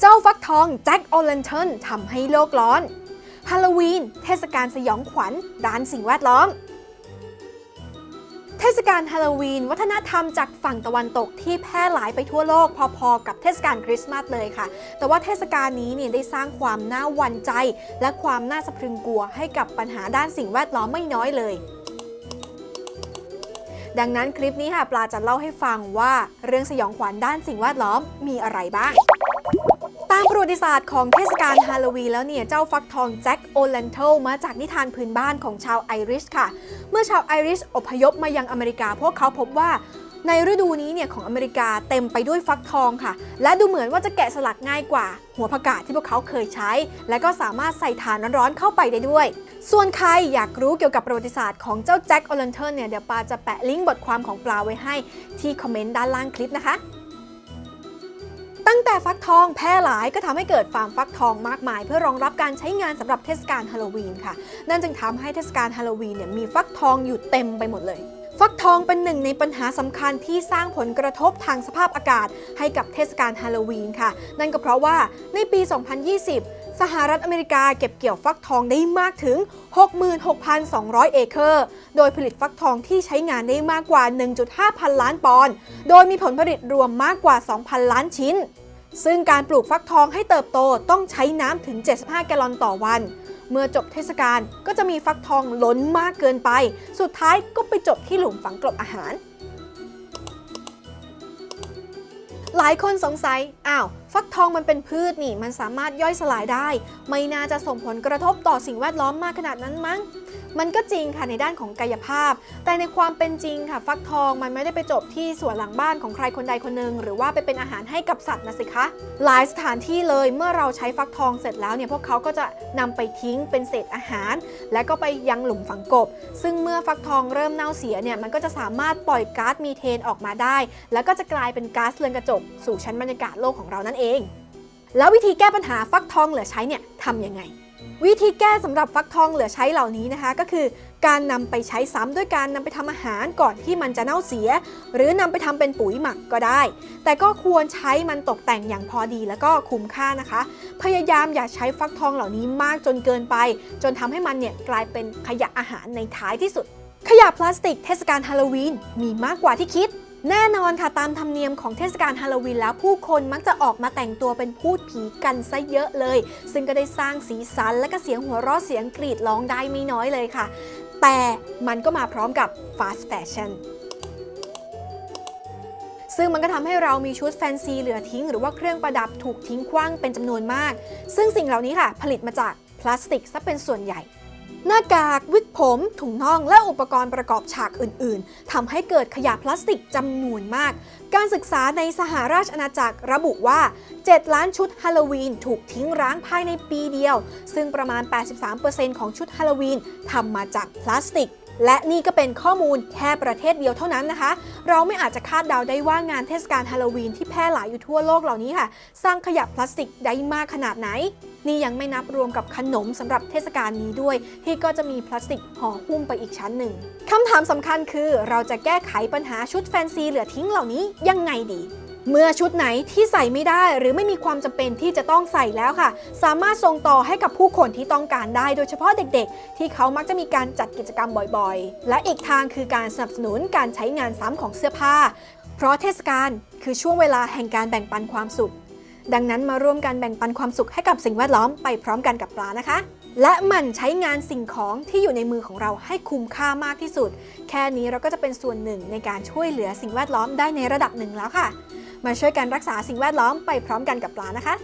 เจ้าฟักทองแจ็คโอเลนเทนทำให้โลกร้อน ฮาโลวีน เทศกาลสยองขวัญด้านสิ่งแวดล้อม เทศกาลฮาโลวีน วัฒนธรรมจากฝั่งตะวันตกที่แพร่หลายไปทั่วโลกพอๆ กับเทศกาลคริสต์มาสเลยค่ะ แต่ว่าเทศกาลนี้เนี่ยได้สร้างความน่าหวั่นใจ และความน่าสะพรึงกลัวให้กับปัญหาด้านสิ่งแวดล้อมไม่น้อยเลยดังนั้นคลิปนี้ค่ะปลาจะเล่าให้ฟังว่าเรื่องสยองขวัญด้านสิ่งแวดล้อมมีอะไรบ้าง ตามประวัติศาสตร์ของเทศกาลฮาโลวีนแล้วเนี่ย เจ้าฟักทองแจ็คโอเลนเทลมาจากนิทานพื้นบ้านของชาวไอริชค่ะ เมื่อชาวไอริชอพยพมายังอเมริกา พวกเขาพบว่าในฤดูนี้เนี่ยของอเมริกาเต็มไปด้วยฟักทองค่ะ และดูเหมือนว่าจะแกะสลักง่ายกว่า หัวผักกาดที่พวกเขาเคยใช้ และก็สามารถใส่ถ่านร้อนๆเข้าไปได้ด้วย ส่วนใครอยากรู้เกี่ยวกับประวัติศาสตร์ของเจ้าแจ็คโอเลนเทลเนี่ยเดี๋ยวปาจะแปะลิงก์บทความของปลาไว้ให้ที่คอมเมนต์ด้านล่างคลิปนะคะ ตั้งแต่ฟักทองแพร่หลายก็ทำให้เกิดฟาร์มฟักทองมากมาย เพื่อรองรับการใช้งานสำหรับเทศกาลฮาโลวีนค่ะ นั่นจึงทำให้เทศกาลฮาโลวีนเนี่ยมีฟักทองอยู่เต็มไปหมดเลยฟักทองเป็นหนึ่งในปัญหาสำคัญที่สร้างผลกระทบทางสภาพอากาศให้กับเทศกาลฮาโลวีนค่ะ นั่นก็เพราะว่าในปี 2020 สหรัฐอเมริกาเก็บเกี่ยวฟักทองได้มากถึง 66,200 เอเคอร์ โดยผลิตฟักทองที่ใช้งานได้มากกว่า 1.5 พันล้านปอนด์ โดยมีผลผลิตรวมมากกว่า 2,000 ล้านชิ้น ซึ่งการปลูกฟักทองให้เติบโตต้องใช้น้ำถึง 75 แกลลอนต่อวัน เมื่อจบเทศกาลก็จะมีฟักทองล้นมากเกินไป สุดท้ายก็ไปจบที่หลุมฝังกลบอาหาร หลายคนสงสัย อ้าว ฟักทองมันเป็นพืชนี่ มันสามารถย่อยสลายได้ ไม่น่าจะส่งผลกระทบต่อสิ่งแวดล้อมมากขนาดนั้นมั้ง มันก็จริงค่ะในด้านของกายภาพ แต่ในความเป็นจริงค่ะฟักทองมันไม่ได้ไปจบที่สวนหลังบ้านของใครคนใดคนหนึ่งหรือว่าไปเป็นอาหารให้กับสัตว์นะสิคะ หลายสถานที่เลยเมื่อเราใช้ฟักทองเสร็จแล้วเนี่ยพวกเขาก็จะนำไปทิ้งเป็นเศษอาหาร และก็ไปยังหลุมฝังกบ ซึ่งเมื่อฟักทองเริ่มเน่าเสียเนี่ยมันก็จะสามารถปล่อยก๊าซมีเทนออกมาได้ แล้วก็จะกลายเป็นก๊าซเรือนกระจก สู่ชั้นบรรยากาศโลกของเรานั่นเอง แล้ววิธีแก้ปัญหาฟักทองเหลือใช้เนี่ยทำยังไง วิธีแก้สำหรับฟักทองเหลือใช้เหล่านี้นะคะ ก็คือการนำไปใช้ซ้ำด้วยการนำไปทำอาหารก่อนที่มันจะเน่าเสีย หรือนำไปทำเป็นปุ๋ยหมักก็ได้ แต่ก็ควรใช้มันตกแต่งอย่างพอดีแล้วก็คุ้มค่านะคะ พยายามอย่าใช้ฟักทองเหล่านี้มากจนเกินไป จนทำให้มันเนี่ยกลายเป็นขยะอาหารในท้ายที่สุด ขยะพลาสติกเทศกาลฮาโลวีนมีมากกว่าที่คิด แน่นอนค่ะตามธรรมเนียมของเทศกาลฮาโลวีนแล้วผู้คนมักจะออกมาแต่งตัวเป็นพูดผีกันซะเยอะเลย ซึ่งก็ได้สร้างสีสันและก็เสียงหัวเราะเสียงกรีดร้องได้ไม่น้อยเลยค่ะ แต่มันก็มาพร้อมกับ fast fashion ซึ่งมันก็ทำให้เรามีชุดแฟนซีเหลือทิ้ง หรือว่าเครื่องประดับถูกทิ้งขว้างเป็นจำนวนมาก ซึ่งสิ่งเหล่านี้ค่ะ ผลิตมาจากพลาสติกซะเป็นส่วนใหญ่ หน้ากากวิกผม ถุงน่อง และอุปกรณ์ประกอบฉากอื่น ๆ ทำให้เกิดขยะพลาสติกจำนวนมาก การศึกษาในสหราชอาณาจักรระบุว่า 7 ล้านชุดฮาโลวีนถูกทิ้งร้างภายในปีเดียว ซึ่งประมาณ 83%ของชุดฮาโลวีนทำมาจากพลาสติก และนี่ก็เป็นข้อมูลแค่ประเทศเดียวเท่านั้นนะคะ เราไม่อาจจะคาดเดาได้ว่างานเทศกาลฮาโลวีนที่แพร่หลายอยู่ทั่วโลกเหล่านี้ค่ะ สร้างขยะพลาสติกได้มากขนาดไหน นี่ยังไม่นับรวมกับขนมสำหรับเทศกาลนี้ด้วย ที่ก็จะมีพลาสติกห่อหุ้มไปอีกชั้นหนึ่งคำถามสำคัญคือเราจะแก้ไขปัญหาชุดแฟนซีเหลือทิ้งเหล่านี้ยังไงดี เมื่อชุดไหนที่ใส่ไม่ได้หรือไม่มีความจำเป็นที่จะต้องใส่แล้วค่ะ สามารถส่งต่อให้กับผู้คนที่ต้องการได้โดยเฉพาะเด็กๆ ที่เขามักจะมีการจัดกิจกรรมบ่อยๆ และอีกทางคือการสนับสนุนการใช้งานซ้ำของเสื้อผ้า เพราะเทศกาลคือช่วงเวลาแห่งการแบ่งปันความสุข ดังนั้นมาร่วมกันแบ่งปันความสุขให้กับสิ่งแวดล้อมไปพร้อมกันกับปลานะคะและหมั่นใช้งานสิ่งของที่อยู่ในมือของเราให้คุ้มค่ามากที่สุด แค่นี้เราก็จะเป็นส่วนหนึ่งในการช่วยเหลือสิ่งแวดล้อมได้ในระดับหนึ่งแล้วค่ะ มาช่วยกันรักษาสิ่งแวดล้อมไปพร้อมกันกับปลานะคะ